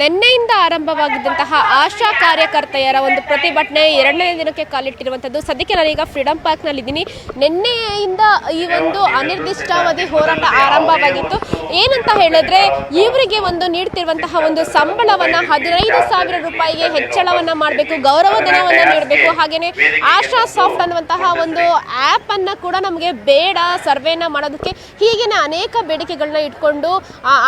ನಿನ್ನೆಯಿಂದ ಆರಂಭವಾಗಿದ್ದಂತಹ ಆಶಾ ಕಾರ್ಯಕರ್ತೆಯರ ಒಂದು ಪ್ರತಿಭಟನೆ ಎರಡನೇ ದಿನಕ್ಕೆ ಕಾಲಿಟ್ಟಿರುವಂಥದ್ದು. ಸದ್ಯಕ್ಕೆ ನಾನೀಗ ಫ್ರೀಡಂ ಪಾರ್ಕ್ನಲ್ಲಿದ್ದೀನಿ ನಿನ್ನೆಯಿಂದ ಈ ಒಂದು ಅನಿರ್ದಿಷ್ಟಾವಧಿ ಹೋರಾಟ ಆರಂಭವಾಗಿತ್ತು. ಏನಂತ ಹೇಳಿದ್ರೆ ಇವರಿಗೆ ಒಂದು ನೀಡ್ತಿರುವಂತಹ ಒಂದು ಸಂಬಳವನ್ನ ಹದಿನೈದು ಸಾವಿರ ರೂಪಾಯಿಗೆ ಹೆಚ್ಚಳವನ್ನ ಮಾಡಬೇಕು, ಗೌರವಧನವನ್ನ ನೀಡಬೇಕು. ಹಾಗೆಯೇ ಆಶಾ ಸಾಫ್ಟ್ ಅನ್ನುವಂತಹ ಒಂದು ಆ್ಯಪ್ ಅನ್ನ ಕೂಡ ನಮಗೆ ಬೇಡ ಸರ್ವೆನ ಮಾಡೋದಕ್ಕೆ ಹೀಗೆ ಅನೇಕ ಬೇಡಿಕೆಗಳನ್ನ ಇಟ್ಕೊಂಡು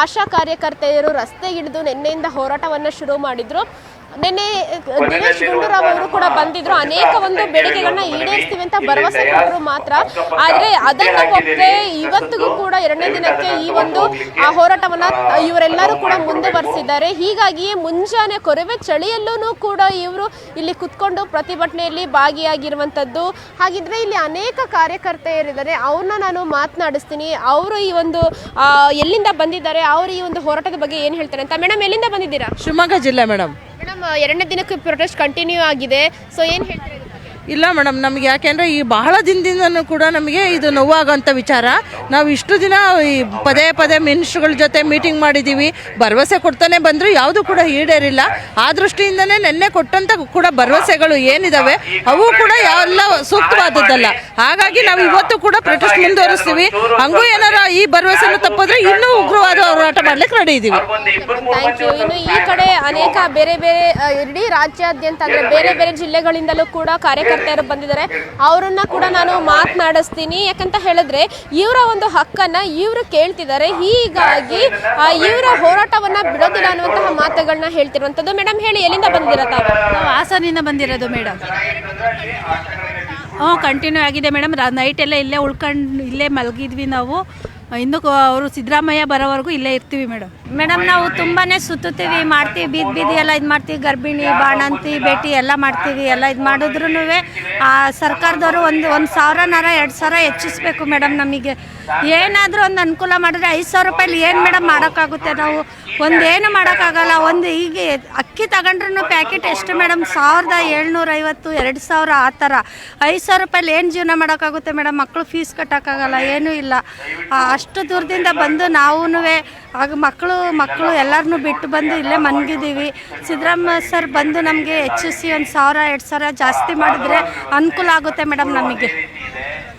ಆಶಾ ಕಾರ್ಯಕರ್ತೆಯರು ರಸ್ತೆಗಿಳಿದು ನಿನ್ನೆಯಿಂದ ಹೋರಾಟವನ್ನ ಶುರು ಮಾಡಿದ್ರು. ನಿನ್ನೆ ದಿನೇಶ್ ಗುಂಡೂರಾವ್ ಅವರು ಕೂಡ ಬಂದಿದ್ರು. ಅನೇಕ ಒಂದು ಬೇಡಿಕೆಗಳನ್ನ ಈಡೇರಿಸ್ತೀವಿ ಅಂತ ಭರವಸೆ ಕೊಟ್ಟರು ಮಾತ್ರ. ಆದ್ರೆ ಅದನ್ನ ಒಪ್ಪದೆ ಇವತ್ತಿಗೂ ಕೂಡ ಎರಡನೇ ದಿನಕ್ಕೆ ಈ ಒಂದು ಆ ಹೋರಾಟವನ್ನ ಇವರೆಲ್ಲರೂ ಕೂಡ ಮುಂದುವರಿಸಿದ್ದಾರೆ. ಹೀಗಾಗಿಯೇ ಮುಂಜಾನೆ ಕೊರವೆ ಚಳಿಯಲ್ಲೂ ಕೂಡ ಇವರು ಇಲ್ಲಿ ಕುತ್ಕೊಂಡು ಪ್ರತಿಭಟನೆಯಲ್ಲಿ ಭಾಗಿಯಾಗಿರುವಂತದ್ದು. ಹಾಗಿದ್ರೆ ಇಲ್ಲಿ ಅನೇಕ ಕಾರ್ಯಕರ್ತೆಯರಿದ್ದಾರೆ. ಅವ್ರನ್ನ ನಾನು ಮಾತನಾಡಿಸ್ತೀನಿ. ಅವರು ಈ ಒಂದು ಆ, ಎಲ್ಲಿಂದ ಬಂದಿದ್ದಾರೆ? ಅವರು ಈ ಒಂದು ಹೋರಾಟದ ಬಗ್ಗೆ ಏನು ಹೇಳ್ತಾರೆ ಅಂತ? ಮೇಡಮ್ ಎಲ್ಲಿಂದ ಬಂದಿದ್ದೀರಾ? ಶಿವಮೊಗ್ಗ ಜಿಲ್ಲೆ ಮೇಡಮ್. ಮೇಡಮ್ ಎರಡನೇ ದಿನಕ್ಕೆ ಪ್ರೊಟೆಸ್ಟ್ ಕಂಟಿನ್ಯೂ ಆಗಿದೆ ಸೊ ಏನು ಹೇಳ್ತಾರೆ? ಇಲ್ಲ ಮೇಡಮ್, ನಮ್ಗೆ ಯಾಕೆಂದರೆ ಈ ಬಹಳ ದಿನದಿಂದನೂ ಕೂಡ ನಮಗೆ ಇದು ನೋವಾಗೋಂಥ ವಿಚಾರ. ನಾವು ಇಷ್ಟು ದಿನ ಈ ಪದೇ ಪದೇ ಮಿನಿಸ್ಟ್ರುಗಳ ಜೊತೆ ಮೀಟಿಂಗ್ ಮಾಡಿದ್ದೀವಿ ಭರವಸೆ ಕೊಡ್ತಾನೆ ಬಂದರೂ, ಯಾವುದು ಕೂಡ ಈಡೇರಿಲ್ಲ. ಆ ದೃಷ್ಟಿಯಿಂದನೇ ನಿನ್ನೆ ಕೊಟ್ಟಂಥ ಕೂಡ ಭರವಸೆಗಳು ಏನಿದಾವೆ, ಅವು ಕೂಡ ಎಲ್ಲ ಸೂಕ್ತವಾದದ್ದಲ್ಲ. ಹಾಗಾಗಿ ನಾವು ಇವತ್ತು ಕೂಡ ಪ್ರೊಟೆಸ್ಟ್ ಮುಂದುವರಿಸ್ತೀವಿ. ಹಂಗೂ ಏನಾರ ಈ ಭರವಸೆನ ತಪ್ಪಿದ್ರೆ ಇನ್ನೂ ಉಗ್ರವಾದ ಹೋರಾಟ ಮಾಡ್ಲಿಕ್ಕೆ ರೆಡಿ ಇದ್ದೀವಿ ಈ ಕಡೆ ಅನೇಕ ಬೇರೆ ಬೇರೆ ಇಡೀ ರಾಜ್ಯಾದ್ಯಂತ ಅಂದ್ರೆ ಬೇರೆ ಬೇರೆ ಜಿಲ್ಲೆಗಳಿಂದಲೂ ಕೂಡ ಕಾರ್ಯಕರ್ತೆಯರು ಬಂದಿದ್ದಾರೆ. ಅವರನ್ನ ಕೂಡ ನಾನು ಮಾತನಾಡಿಸ್ತೀನಿ. ಯಾಕಂತ ಹೇಳಿದ್ರೆ, ಇವರ ಒಂದು ಹಕ್ಕನ್ನ ಇವರು ಕೇಳ್ತಿದ್ದಾರೆ. ಹೀಗಾಗಿ ಇವರ ಹೋರಾಟವನ್ನ ಬಿಡೋದಿಲ್ಲ ಅನ್ನುವಂತಹ ಮಾತುಗಳನ್ನ ಹೇಳ್ತಿರುವಂತದ್ದು ಮೇಡಮ್ ಹೇಳಿ, ಎಲ್ಲಿಂದ ಬಂದಿರ ತಾವು? ನಾವು ಹಾಸನಿಂದ ಬಂದಿರೋದು ಮೇಡಮ್ ಹ್ಞೂ ಕಂಟಿನ್ಯೂ ಆಗಿದೆ ಮೇಡಮ್ ನೈಟ್ ಎಲ್ಲ ಇಲ್ಲೇ ಉಳ್ಕೊಂಡು, ಇಲ್ಲೇ ಮಲಗಿದ್ವಿ ನಾವು. ಇನ್ನು ಅವರು ಸಿದ್ದರಾಮಯ್ಯ ಬರೋವರೆಗೂ ಇಲ್ಲೇ ಇರ್ತೀವಿ ಮೇಡಮ್ ಮೇಡಮ್, ನಾವು ತುಂಬಾನೇ ಸುತ್ತುತ್ತೀವಿ, ಮಾಡ್ತೀವಿ, ಬೀದಿ ಬೀದಿ ಎಲ್ಲ ಇದು ಮಾಡ್ತೀವಿ, ಗರ್ಭಿಣಿ, ಬಾಣಂತಿ ಭೇಟಿ ಎಲ್ಲ ಮಾಡ್ತೀವಿ, ಎಲ್ಲ ಇದು ಮಾಡಿದ್ರು ಸರ್ಕಾರದವರು ಒಂದು ಒಂದು ಸಾವಿರನಾರ, ಎರಡು ಸಾವಿರ ಹೆಚ್ಚಿಸ್ಬೇಕು ಮೇಡಮ್ ನಮಗೆ. ಏನಾದರೂ ಒಂದು ಅನುಕೂಲ ಮಾಡಿದ್ರೆ ಐದು ಸಾವಿರ ರೂಪಾಯಿಲಿ ಏನು ಮೇಡಮ್ ಮಾಡೋಕ್ಕಾಗುತ್ತೆ ನಾವು? ಒಂದು ಏನು ಮಾಡೋಕ್ಕಾಗಲ್ಲ, ಒಂದು ಈಗ ಅಕ್ಕಿ ತಗೊಂಡ್ರೂ ಪ್ಯಾಕೆಟ್ ಎಷ್ಟು ಮೇಡಮ್? ಸಾವಿರದ ಏಳ್ನೂರ ಐವತ್ತು ಎರಡು ಸಾವಿರ ಆ ಥರ. ಐದು ಸಾವಿರ ರೂಪಾಯಿಲಿ ಏನು ಜೀವನ ಮಾಡೋಕ್ಕಾಗುತ್ತೆ ಮೇಡಮ್? ಮಕ್ಕಳು ಫೀಸ್ ಕಟ್ಟೋಕ್ಕಾಗಲ್ಲ, ಏನೂ ಇಲ್ಲ. ಅಷ್ಟು ದೂರದಿಂದ ಬಂದು ನಾವೂ ಆಗ ಮಕ್ಕಳು ಮಕ್ಕಳು ಎಲ್ಲರನ್ನೂ ಬಿಟ್ಟು ಬಂದು ಇಲ್ಲೇ ಮನ್ಗಿದ್ದೀವಿ. ಸಿದ್ದರಾಮಯ್ಯ ಸರ್ ಬಂದು ನಮಗೆ ಹೆಚ್ಚಿಸಿ ಒಂದು ಸಾವಿರ, ಎರಡು ಸಾವಿರ ಜಾಸ್ತಿ ಮಾಡಿದ್ರೆ ಅನುಕೂಲ ಆಗುತ್ತೆ ಮೇಡಮ್ ನಮಗೆ.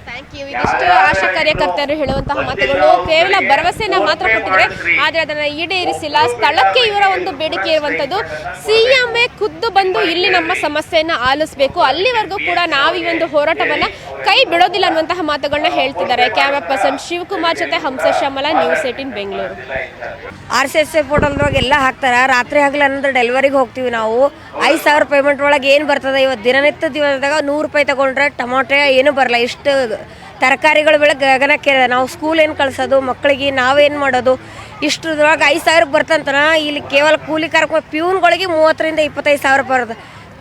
ಥ್ಯಾಂಕ್ ಯು ಇದಿಷ್ಟು ಆಶಾ ಕಾರ್ಯಕರ್ತರು ಹೇಳುವಂತಹ ಮಾತುಗಳು ಕೇವಲ ಭರವಸೆನ ಮಾತ್ರ ಕೊಟ್ಟಿದ್ರೆ ಆದರೆ ಅದನ್ನು ಈಡೇರಿಸಿಲ್ಲ. ಸ್ಥಳಕ್ಕೆ ಇವರ ಒಂದು ಬೇಡಿಕೆ ಇರುವಂತದ್ದು, ಸಿಎಂ ಖುದ್ದು ಬಂದು ಇಲ್ಲಿ ನಮ್ಮ ಸಮಸ್ಯೆಯನ್ನು ಆಲಿಸಬೇಕು. ಅಲ್ಲಿವರೆಗೂ ಕೂಡ ನಾವು ಈ ಒಂದು ಹೋರಾಟವನ್ನ ಕೈ ಬಿಡೋದಿಲ್ಲ ಅನ್ನುವಂತಹ ಮಾತುಗಳನ್ನ ಹೇಳ್ತಿದ್ದಾರೆ. ಕ್ಯಾಮರಾ ಪರ್ಸನ್ ಶಿವಕುಮಾರ್ ಜೊತೆ Hamsa Shyamala news eighteen Bengaluru. R C S F ಹೋಟೆಲ್ದೊಳಗೆ ಎಲ್ಲ ಹಾಕ್ತಾರೆ. ರಾತ್ರಿ ಹಗಲ ಅಂದ್ರೆ ಡೆಲಿವರಿಗೆ ಹೋಗ್ತೀವಿ ನಾವು. ಐದು ಸಾವಿರ ಪೇಮೆಂಟ್ ಒಳಗೆ ಏನು ಬರ್ತದೆ? ಇವತ್ತು ದಿನನಿತ್ಯ ದಿವಸದಾಗ ನೂರು ರೂಪಾಯಿ ತಗೊಂಡ್ರೆ ಟೊಮೊಟೊ ಏನು ಬರಲ್ಲ. ಇಷ್ಟು ತರಕಾರಿಗಳ ಬೆಳೆ ಗಗನಕ್ಕೆ ನಾವು ಸ್ಕೂಲ್ ಏನು ಕಳಿಸೋದು? ಮಕ್ಕಳಿಗೆ ನಾವೇನು ಮಾಡೋದು? ಇಷ್ಟರೊಳಗೆ ಐದು ಸಾವಿರಕ್ಕೆ ಬರ್ತಂತನ? ಇಲ್ಲಿ ಕೇವಲ ಕೂಲಿ ಕಾರ್ಮಿಕ ಪ್ಯೂನ್ಗಳಿಗೆ ಮೂವತ್ತರಿಂದ ಇಪ್ಪತ್ತೈದು ಸಾವಿರ ಬರೋದು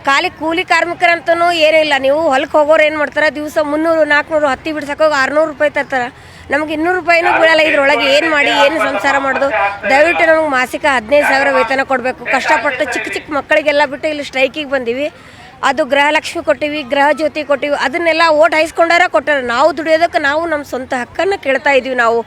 ಖಾಲಿ ಕೂಲಿ ಕಾರ್ಮಿಕರಂತೂ ಏನೂ ಇಲ್ಲ. ನೀವು ಹೊಲಕ್ಕೆ ಹೋಗೋರು ಏನು ಮಾಡ್ತಾರೆ? ದಿವಸ ಮುನ್ನೂರು ನಾಲ್ಕುನೂರು ಹತ್ತಿ ಬಿಡ್ಸಕ್ಕೆ ಹೋಗಿ ಆರುನೂರು ರೂಪಾಯಿ ತರ್ತಾರೆ. ನಮ್ಗೆ ಇನ್ನೂರು ರೂಪಾಯಿನೂ ಬೀಳಲ್ಲ. ಇದ್ರೊಳಗೆ ಏನು ಮಾಡಿ, ಏನು ಸಂಸಾರ ಮಾಡೋದು? ದಯವಿಟ್ಟು ನಮಗೆ ಮಾಸಿಕ ಹದಿನೈದು ಸಾವಿರ ವೇತನ ಕೊಡಬೇಕು. ಕಷ್ಟಪಟ್ಟು ಚಿಕ್ಕ ಚಿಕ್ಕ ಮಕ್ಕಳಿಗೆಲ್ಲ ಬಿಟ್ಟು ಇಲ್ಲಿ ಸ್ಟ್ರೈಕಿಗೆ ಬಂದೀವಿ. ಅದು ಗೃಹಲಕ್ಷ್ಮಿ ಕೊಟ್ಟಿವಿ ಗೃಹ ಜ್ಯೋತಿ ಕೊಟ್ಟಿವಿ, ಅದನ್ನೆಲ್ಲ ಓಟ್ ಹಾಯಿಸ್ಕೊಂಡಾರ ಕೊಟ್ಟಾರ. ನಾವು ದುಡಿಯೋದಕ್ಕೆ ನಾವು ನಮ್ಮ ಸ್ವಂತ ಹಕ್ಕನ್ನು ಕೇಳ್ತಾ ಇದೀವಿ ನಾವು.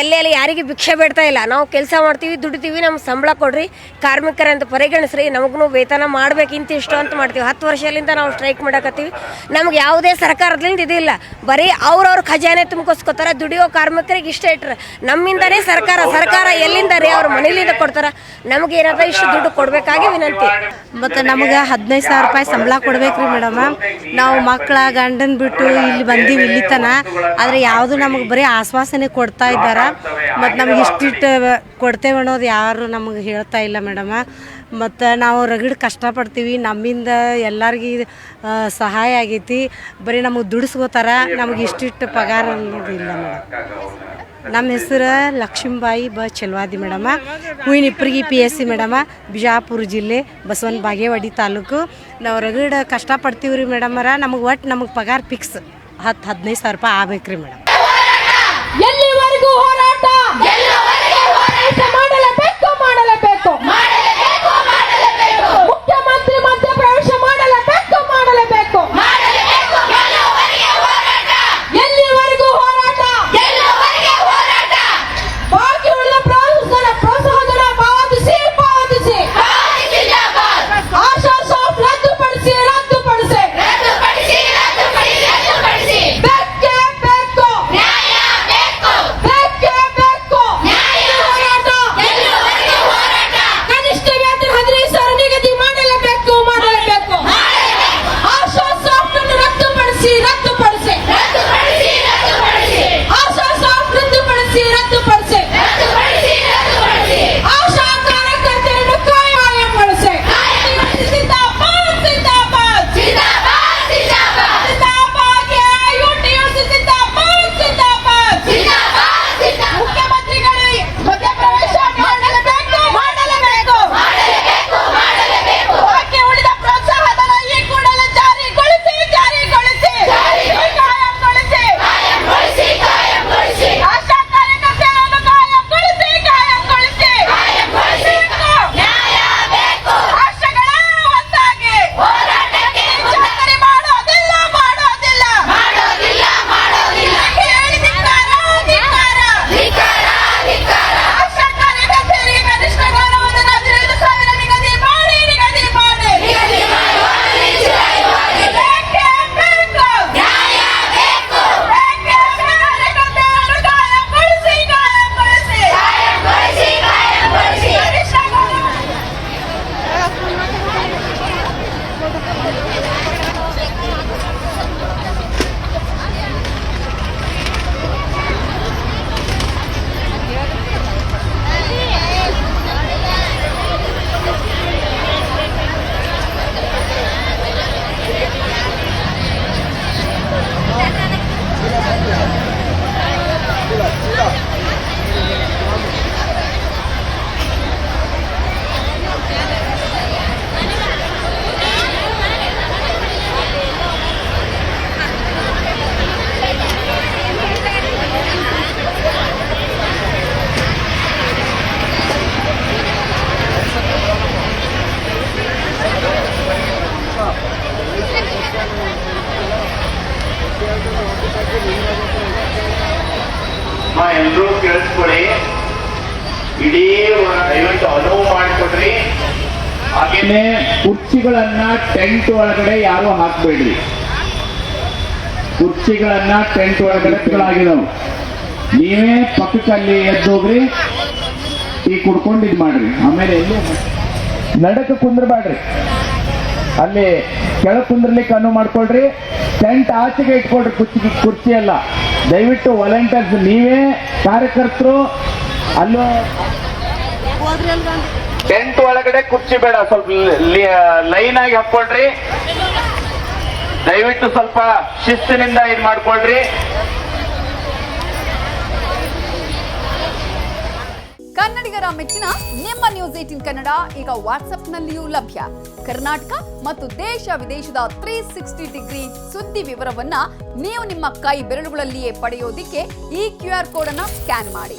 ಎಲ್ಲೆಲ್ಲಿ ಯಾರಿಗೆ ಭಿಕ್ಷೆ ಬೇಡ್ತಾ ಇಲ್ಲ. ನಾವು ಕೆಲಸ ಮಾಡ್ತೀವಿ, ದುಡಿತೀವಿ ನಮ್ಮ ಸಂಬಳ ಕೊಡ್ರಿ. ಕಾರ್ಮಿಕರಂತ ಪರಿಗಣಿಸ್ರಿ, ನಮಗೂ ವೇತನ ಮಾಡ್ಬೇಕು ಇಂತಿಷ್ಟು ಅಂತ ಮಾಡ್ತೀವಿ. ಹತ್ತು ವರ್ಷದಿಂದ ನಾವು ಸ್ಟ್ರೈಕ್ ಮಾಡಕತ್ತೀವಿ. ನಮ್ಗೆ ಯಾವುದೇ ಸರ್ಕಾರದಿಂದ ಇದಿಲ್ಲ. ಬರೀ ಅವ್ರವ್ರ ಖಜಾನೆ ತುಂಬಿಕೋಸ್ಕೊತಾರ ದುಡಿಯೋ ಕಾರ್ಮಿಕರಿಗೆ ಇಷ್ಟ ಇಟ್ರೆ. ನಮ್ಮಿಂದನೇ ಸರ್ಕಾರ ಸರ್ಕಾರ ಎಲ್ಲಿಂದ ರೀ ಅವ್ರ ಮನೇಲಿಂದ ಕೊಡ್ತಾರ. ನಮ್ಗೆ ಏನಾದ್ರೂ ಇಷ್ಟು ದುಡ್ಡು ಕೊಡಬೇಕಾಗಿ ವಿನಂತಿ. ಮತ್ತು ನಮಗೆ ಹದಿನೈದು ಸಾವಿರ ರೂಪಾಯಿ ಸಂಬಳ ಕೊಡ್ಬೇಕ್ರಿ ಮೇಡಮ್. ನಾವು ಮಕ್ಕಳ ಗಂಡನ ಬಿಟ್ಟು ಇಲ್ಲಿ ಬಂದೀವಿ ಇಲ್ಲಿ ತನ ಆದರೆ ಯಾವುದು ನಮಗೆ ಬರೀ ಆಶ್ವಾಸನೆ ಕೊಡ್ತಾ ಇದ್ದಾರೆ. ಮತ್ತು ನಮ್ಗೆ ಇಷ್ಟಿಟ್ಟು ಕೊಡ್ತೇವೆ ಅನ್ನೋದು ಯಾರು ನಮಗೆ ಹೇಳ್ತಾ ಇಲ್ಲ ಮೇಡಮ. ಮತ್ತು ನಾವು ರಗಡ್ ಕಷ್ಟಪಡ್ತೀವಿ. ನಮ್ಮಿಂದ ಎಲ್ಲರಿಗೂ ಸಹಾಯ ಆಗೈತಿ. ಬರೀ ನಮಗೆ ದುಡಿಸ್ಕೋತಾರ. ನಮಗೆ ಇಷ್ಟಿಟ್ಟು ಪಗಾರ ಅನ್ನೋದು ಇಲ್ಲ ಮೇಡಮ್. ನಮ್ಮ ಹೆಸರು ಲಕ್ಷ್ಮೀಬಾಯಿ ಬ Chalwadi madam. Huvina Hipparagi P S C madam. Bijapur ಜಿಲ್ಲೆ, ಬಸವನ ಬಾಗೇವಾಡಿ ತಾಲೂಕು. ನಾವು ರಗಡ ಕಷ್ಟಪಡ್ತೀವಿ ರೀ ಮೇಡಮರ. ನಮಗೆ ಒಟ್ಟು ನಮಗೆ ಪಗಾರ ಫಿಕ್ಸ್ ಹತ್ತು ಹದಿನೈದು ಸಾವಿರ ರೂಪಾಯಿ ಆಗ್ಬೇಕು ರೀ ಮೇಡಮ್. ಇಡೀ ಅನುವು ಮಾಡಿಕೊಡ್ರಿ. ಹಾಗೇನೆ ಕುರ್ಚಿಗಳನ್ನ ಟೆಂಟ್ ಒಳಗಡೆ ಯಾರು ಹಾಕ್ಬೇಡ್ರಿ ಕುರ್ಚಿಗಳನ್ನ ಟೆಂಟ್ ಒಳಗಡೆ ಆಗಿದಾವ್ ನೀವೇ ಪಕ್ಕದಲ್ಲಿ ಎದ್ದೋಗ್ರಿ ಈ ಕುಡ್ಕೊಂಡು ಇದು ಮಾಡ್ರಿ. ಆಮೇಲೆ ಎಲ್ಲೂ ನಡಕ ಕುಂದ್ರಬೇಡ್ರಿ ಅಲ್ಲಿ ಕೆಳ ಕುಂದ್ರಲಿಕ್ಕೆ ಅನುವು ಮಾಡ್ಕೊಳ್ರಿ. ಟೆಂಟ್ ಆಚೆಗೆ ಇಟ್ಕೊಳ್ರಿ ಕುರ್ಚಿ ಕುರ್ಚಿ ಎಲ್ಲ ದಯವಿಟ್ಟು ವಾಲಂಟಿಯರ್ಸ್, ನೀವೇ ಕಾರ್ಯಕರ್ತರು, ಅಲ್ಲೂ ಟೆಂಟ್ ಒಳಗಡೆ ಕುರ್ಚಿ ಬೇಡ ಸ್ವಲ್ಪ ಲೈನ್ ಆಗಿ ಹಾಕೊಳ್ರಿ ದಯವಿಟ್ಟು ಸ್ವಲ್ಪ ಶಿಸ್ತಿನಿಂದ ಇದು ಮಾಡ್ಕೊಳ್ರಿ. ಕನ್ನಡಿಗರ ಮೆಚ್ಚಿನ ನಿಮ್ಮ ನ್ಯೂಸ್ ಏಟಿನ್ ಕನ್ನಡ ಈಗ ವಾಟ್ಸ್ಆಪ್ನಲ್ಲಿಯೂ ಲಭ್ಯ. ಕರ್ನಾಟಕ ಮತ್ತು ದೇಶ ವಿದೇಶದ ತ್ರೀ ಸಿಕ್ಸ್ಟಿ ಡಿಗ್ರಿ ಸುದ್ದಿ ವಿವರವನ್ನ ನೀವು ನಿಮ್ಮ ಕೈ ಬೆರಳುಗಳಲ್ಲಿಯೇ ಪಡೆಯೋದಿಕ್ಕೆ ಈ ಕ್ಯೂ ಆರ್ ಕೋಡ್ ಅನ್ನ ಸ್ಕ್ಯಾನ್ ಮಾಡಿ.